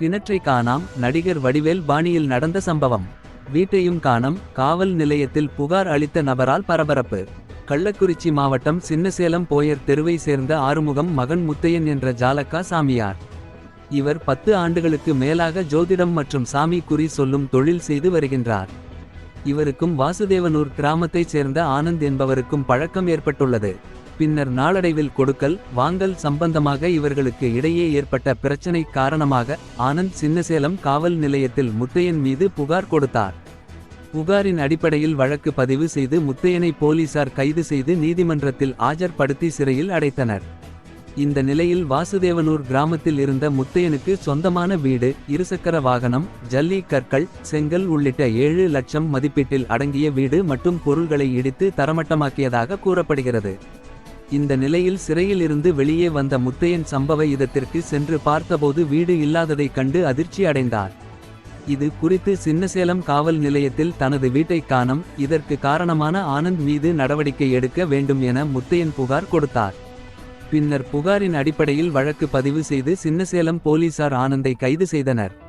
கிணற்றை காணாம். நடிகர் வடிவேல் பாணியில் நடந்த சம்பவம். வீட்டையும் காணம். காவல் நிலையத்தில் புகார் அளித்த நபரால் பரபரப்பு. கள்ளக்குறிச்சி மாவட்டம் சின்னசேலம் போயர் தெருவை சேர்ந்த ஆறுமுகம் மகன் முத்தையன் என்ற ஜாலக்கா சாமியார். இவர் பத்து ஆண்டுகளுக்கு மேலாக ஜோதிடம் மற்றும் சாமி குறி சொல்லும் தொழில் செய்து வருகின்றார். இவருக்கும் வாசுதேவனூர் கிராமத்தைச் சேர்ந்த ஆனந்த் என்பவருக்கும் பழக்கம் ஏற்பட்டுள்ளது. பின்னர் நாளடைவில் கொடுக்கல் வாங்கல் சம்பந்தமாக இவர்களுக்கு இடையே ஏற்பட்ட பிரச்சனை காரணமாக ஆனந்த் சின்னசேலம் காவல் நிலையத்தில் முத்தையன் மீது புகார் கொடுத்தார். புகாரின் அடிப்படையில் வழக்கு பதிவு செய்து முத்தையனை போலீசார் கைது செய்து நீதிமன்றத்தில் ஆஜர்படுத்தி சிறையில் அடைத்தனர். இந்த நிலையில் வாசுதேவனூர் கிராமத்தில் இருந்த முத்தையனுக்கு சொந்தமான வீடு இருசக்கர வாகனம் ஜல்லி கற்கள் செங்கல் உள்ளிட்ட ஏழு லட்சம் மதிப்பீட்டில் அடங்கிய வீடு மற்றும் பொருள்களை இடித்து தரமட்டமாக்கியதாக கூறப்படுகிறது. இந்த நிலையில் சிறையில் இருந்து வெளியே வந்த முத்தையன் சம்பவ இடத்திற்கு சென்று பார்த்தபோது வீடு இல்லாததைக் கண்டு அதிர்ச்சி அடைந்தார். இது குறித்து சின்னசேலம் காவல் நிலையத்தில் தனது வீட்டை காணம் இதற்கு காரணமான ஆனந்த் மீது நடவடிக்கை எடுக்க வேண்டும் என முத்தையன் புகார் கொடுத்தார். பின்னர் புகாரின் அடிப்படையில் வழக்கு பதிவு செய்து சின்னசேலம் போலீசார் ஆனந்தை கைது செய்தனர்.